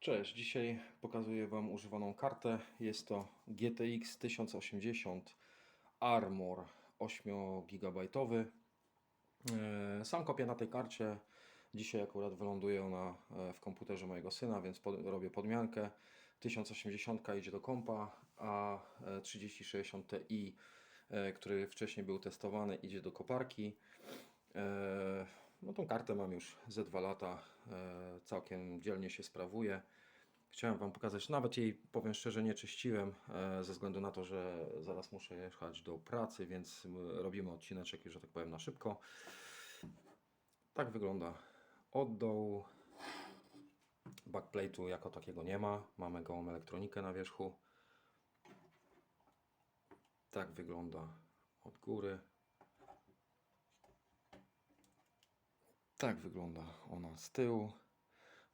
Cześć, dzisiaj pokazuję Wam używaną kartę. Jest to GTX 1080 Armor 8 GB. Sam kopię na tej karcie. Dzisiaj akurat wyląduje ona e, w komputerze mojego syna, więc pod, robię podmiankę. 1080 idzie do kompa, a e, 3060 Ti, e, który wcześniej był testowany, idzie do koparki. No tą kartę mam już ze 2 lata, e, całkiem dzielnie się sprawuje. Chciałem Wam pokazać, nawet jej powiem szczerze nie czyściłem, e, ze względu na to, że zaraz muszę jechać do pracy, więc robimy odcineczek że tak powiem, na szybko. Tak wygląda od dołu. Backplate'u jako takiego nie ma, mamy gołą elektronikę na wierzchu. Tak wygląda od góry. Tak wygląda ona z tyłu.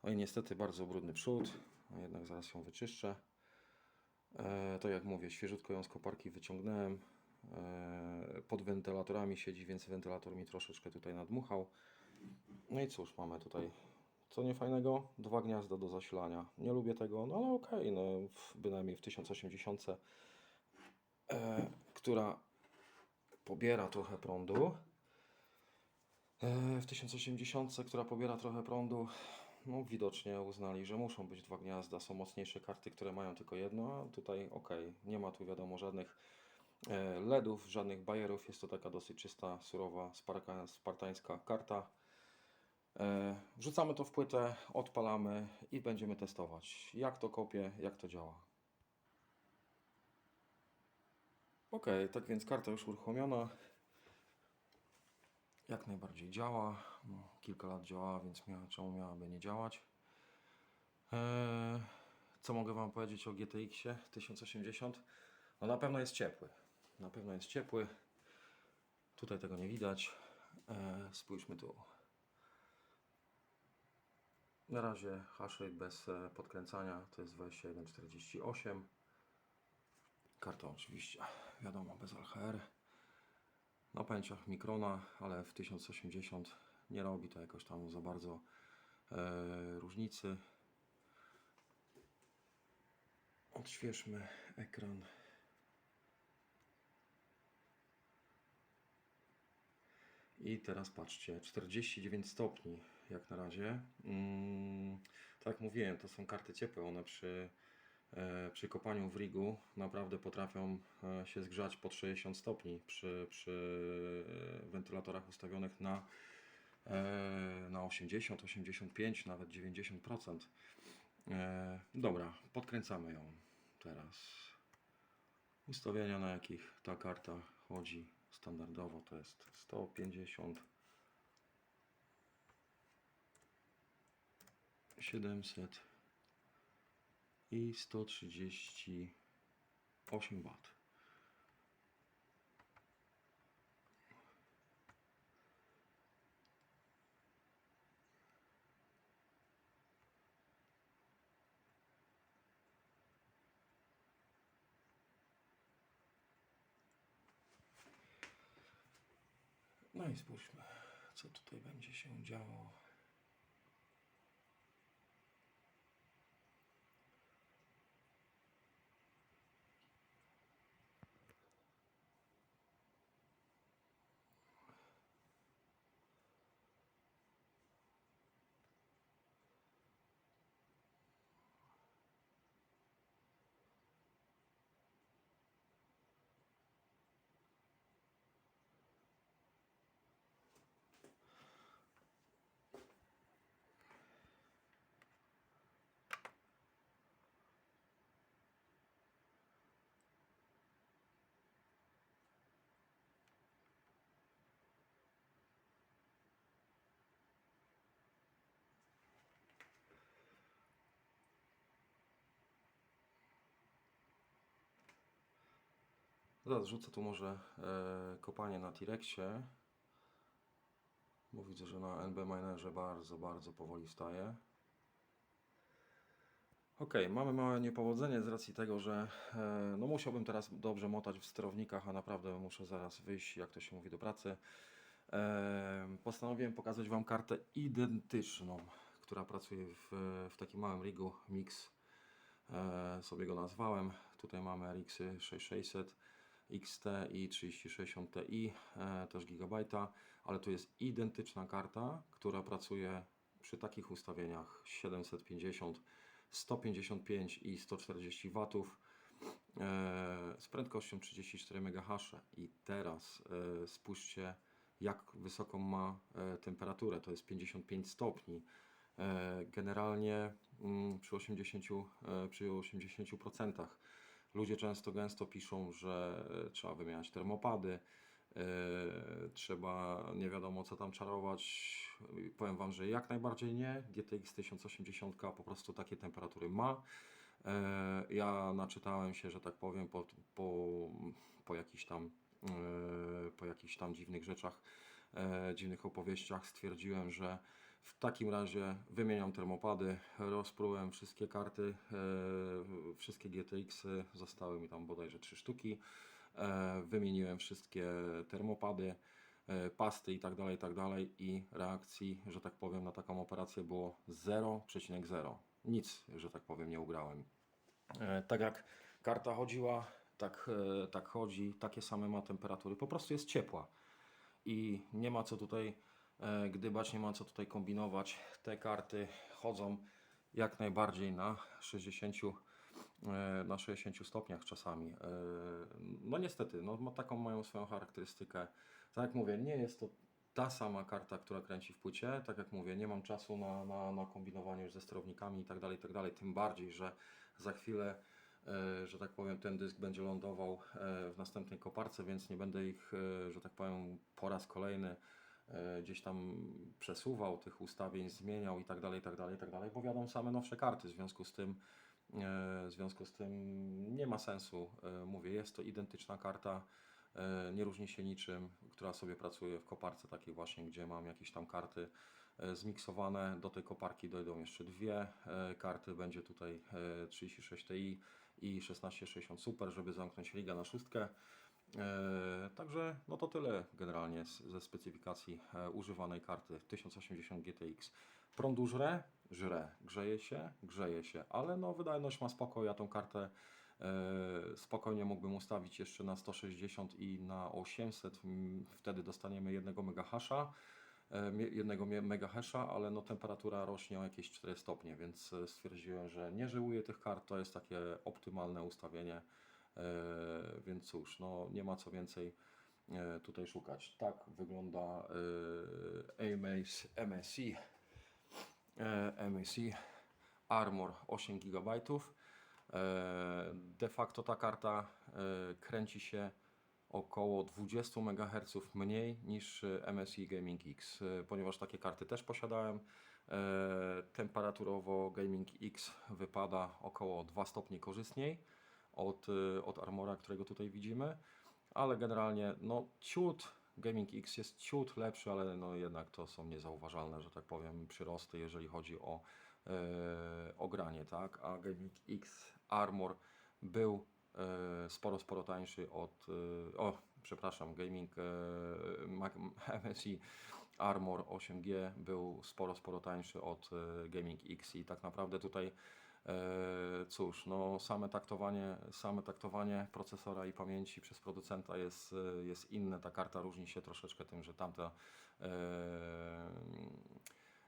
No i niestety bardzo brudny przód, a jednak zaraz ją wyczyszczę. E, to jak mówię, świeżutko ją z koparki wyciągnąłem. E, pod wentylatorami siedzi, więc wentylator mi troszeczkę tutaj nadmuchał. No i cóż, mamy tutaj co niefajnego, dwa gniazda do zasilania. Nie lubię tego, no ale okej, no w, bynajmniej w 1080, e, która pobiera trochę prądu. E, W 1080, która pobiera trochę prądu, no widocznie uznali, że muszą być dwa gniazda. Są mocniejsze karty, które mają tylko jedno, a tutaj ok, nie ma tu wiadomo żadnych e, LEDów, żadnych bajerów. Jest to taka dosyć czysta, surowa, sparka- spartańska karta. E, Wrzucamy to w płytę, odpalamy i będziemy testować, jak to kopie, jak to działa. Ok, tak więc karta już uruchomiona. Jak najbardziej działa. Kilka lat działała, więc miała, czemu miałaby nie działać? Eee, co mogę Wam powiedzieć o GTX 1080? No na pewno jest ciepły. Na pewno jest ciepły. Tutaj tego nie widać. Eee, spójrzmy tu. Na razie hash rate bez e, podkręcania to jest 2148. Karta oczywiście, wiadomo, bez LHR na pęciach mikrona, ale w 1080 nie robi to jakoś tam za bardzo e, różnicy. Odświeżmy ekran. I teraz patrzcie, 49 stopni jak na razie. Mm, tak jak mówiłem, to są karty ciepłe, one przy przy kopaniu w rigu naprawdę potrafią e, się zgrzać pod 60 stopni przy, przy e, wentylatorach ustawionych na, e, na 80, 85, nawet 90%. E, Dobra, podkręcamy ją teraz. Ustawienia na jakich ta karta chodzi standardowo to jest 150 700 i 138 W. No i spójrzmy, co tutaj będzie się działo. Zaraz rzucę tu może e, kopanie na T-Rexie. Bo widzę, że na NB Minerze bardzo, bardzo powoli wstaje. Ok, mamy małe niepowodzenie z racji tego, że e, no musiałbym teraz dobrze motać w sterownikach, a naprawdę muszę zaraz wyjść, jak to się mówi, do pracy. E, postanowiłem pokazać Wam kartę identyczną, która pracuje w, w takim małym rigu Mix, e, sobie go nazwałem. Tutaj mamy RX 6600 XT i 3060 Ti, e, też gigabajta, ale tu jest identyczna karta, która pracuje przy takich ustawieniach 750, 155 i 140 W e, z prędkością 34 MHz. I teraz e, spójrzcie, jak wysoką ma temperaturę. To jest 55 stopni. Generalnie mm, przy 80, e, przy 80% ludzie często gęsto piszą, że e, trzeba wymieniać termopady, e, trzeba nie wiadomo co tam czarować. Powiem Wam, że jak najbardziej nie. GTX 1080 po prostu takie temperatury ma. E, Ja naczytałem się, że tak powiem, po, po, po jakichś tam e, po jakichś tam dziwnych rzeczach, e, dziwnych opowieściach stwierdziłem, że w takim razie wymieniam termopady, rozprułem wszystkie karty, e, wszystkie GTX-y, zostały mi tam bodajże trzy sztuki, e, wymieniłem wszystkie termopady, e, pasty i tak dalej, i tak dalej i reakcji, że tak powiem, na taką operację było 0,0. Nic, że tak powiem, nie ugrałem. Tak jak karta chodziła, tak, tak chodzi, takie same ma temperatury, po prostu jest ciepła i nie ma co tutaj e, gdybać, nie ma co tutaj kombinować. Te karty chodzą jak najbardziej na 60, e, na 60 stopniach czasami. E, No niestety, no, ma- taką mają swoją charakterystykę. Tak jak mówię, nie jest to ta sama karta, która kręci w płycie. Tak jak mówię, nie mam czasu na, na, na kombinowanie już ze sterownikami i tak dalej, i tak. Tym bardziej, że za chwilę że tak powiem, ten dysk będzie lądował w następnej koparce, więc nie będę ich, że tak powiem, po raz kolejny gdzieś tam przesuwał, tych ustawień zmieniał i tak dalej, i tak dalej, i tak dalej, bo wiadomo same nowsze karty, w związku z tym e, w związku z tym nie ma sensu. E, Mówię, jest to identyczna karta, e, nie różni się niczym, która sobie pracuje w koparce takiej właśnie, gdzie mam jakieś tam karty e, zmiksowane. Do tej koparki dojdą jeszcze dwie e, karty. Będzie tutaj e, 36 Ti i 1660 Super, żeby zamknąć liga na szóstkę. E, Także no to tyle generalnie ze specyfikacji e, używanej karty 1080 GTX. Prądu żre? Żre. Grzeje się? Grzeje się, ale no wydajność ma spoko. Ja tą kartę e, spokojnie mógłbym ustawić jeszcze na 160 i na 800. mm, Wtedy dostaniemy 1 MHz. jednego megahasha, ale no temperatura rośnie o jakieś 4 stopnie, więc stwierdziłem, że nie żyłuję tych kart, to jest takie optymalne ustawienie, więc cóż, no nie ma co więcej e, tutaj szukać. Tak wygląda e, AMAS MSI, e, MSI Armor 8 GB. E, De facto ta karta e, kręci się około 20 MHz mniej niż e, MSI Gaming X, e, ponieważ takie karty też posiadałem. E, Temperaturowo Gaming X wypada około 2 stopnie korzystniej od, e, od Armora, którego tutaj widzimy, ale generalnie no ciut Gaming X jest ciut lepszy, ale no jednak to są niezauważalne, że tak powiem, przyrosty, jeżeli chodzi o, granie, tak? A Gaming X Armor był e, sporo, sporo tańszy od, e, o, przepraszam, Gaming Mac- MSI Armor 8G był sporo, sporo tańszy od e, Gaming X i tak naprawdę tutaj Cóż, no same taktowanie, same taktowanie procesora i pamięci przez producenta jest, e, jest inne. Ta karta różni się troszeczkę tym, że tamta e,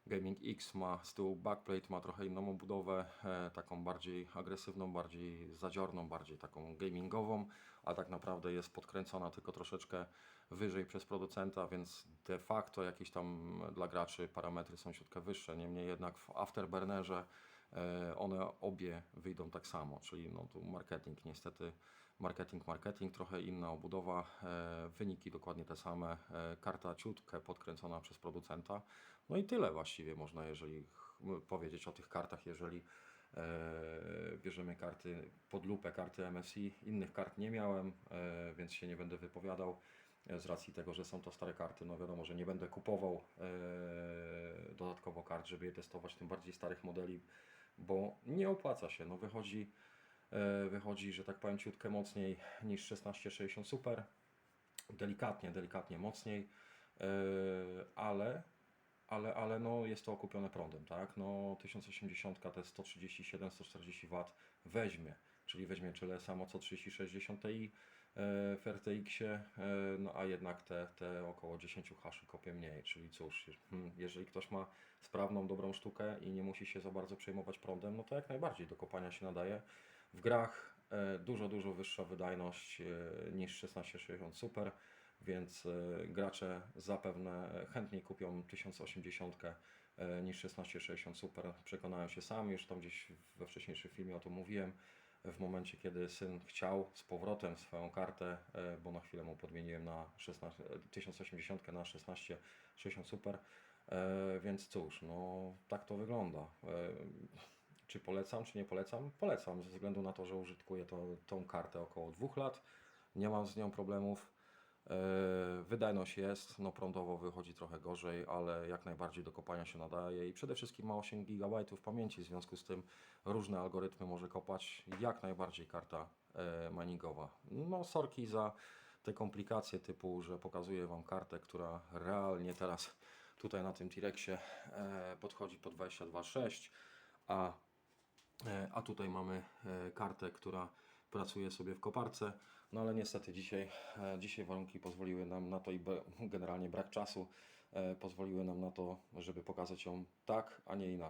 Gaming X ma z tyłu backplate, ma trochę inną obudowę, e, taką bardziej agresywną, bardziej zadziorną, bardziej taką gamingową, a tak naprawdę jest podkręcona tylko troszeczkę wyżej przez producenta, więc de facto jakieś tam dla graczy parametry są środka wyższe. Niemniej jednak w Afterburnerze e, one obie wyjdą tak samo, czyli no tu marketing niestety, marketing, marketing, trochę inna obudowa, e, wyniki dokładnie te same, e, karta ciutkę podkręcona przez producenta, no i tyle właściwie można, jeżeli powiedzieć o tych kartach, jeżeli e, bierzemy karty pod lupę, karty MSI, innych kart nie miałem, e, więc się nie będę wypowiadał e, z racji tego, że są to stare karty, no wiadomo, że nie będę kupował e, dodatkowo kart, żeby je testować, tym bardziej starych modeli, bo nie opłaca się. No wychodzi, e, wychodzi, że tak powiem, ciutkę mocniej niż 1660 Super. Delikatnie, delikatnie mocniej, e, ale ale, ale no jest to okupione prądem, tak? No 1080 te 137-140 W weźmie, czyli weźmie tyle samo co 3060 Ti w RTX-ie, e, no a jednak te, te około 10 haszy kopie mniej, czyli cóż, hmm, jeżeli ktoś ma sprawną, dobrą sztukę i nie musi się za bardzo przejmować prądem, no to jak najbardziej do kopania się nadaje. W grach e, dużo, dużo wyższa wydajność e, niż 1660 Super, więc e, gracze zapewne chętniej kupią 1080 e, niż 1660 Super. Przekonałem się sam, już tam gdzieś we wcześniejszym filmie o tym mówiłem. W momencie, kiedy syn chciał z powrotem swoją kartę, e, bo na chwilę mu podmieniłem na 16, e, 1080 na 1660 Super, e, więc cóż, no tak to wygląda. E, Czy polecam, czy nie polecam? Polecam, ze względu na to, że użytkuję to, tą kartę około dwóch lat. Nie mam z nią problemów. E, Wydajność jest, no prądowo wychodzi trochę gorzej, ale jak najbardziej do kopania się nadaje i przede wszystkim ma 8 GB pamięci, w związku z tym różne algorytmy może kopać, jak najbardziej karta e, miningowa. No sorki za te komplikacje typu, że pokazuję Wam kartę, która realnie teraz tutaj na tym T-Rexie e, podchodzi po 22.6, a A tutaj mamy kartę, która pracuje sobie w koparce. No ale niestety dzisiaj, e, dzisiaj warunki pozwoliły nam na to i generalnie brak czasu e, pozwoliły nam na to, żeby pokazać ją tak, a nie inaczej.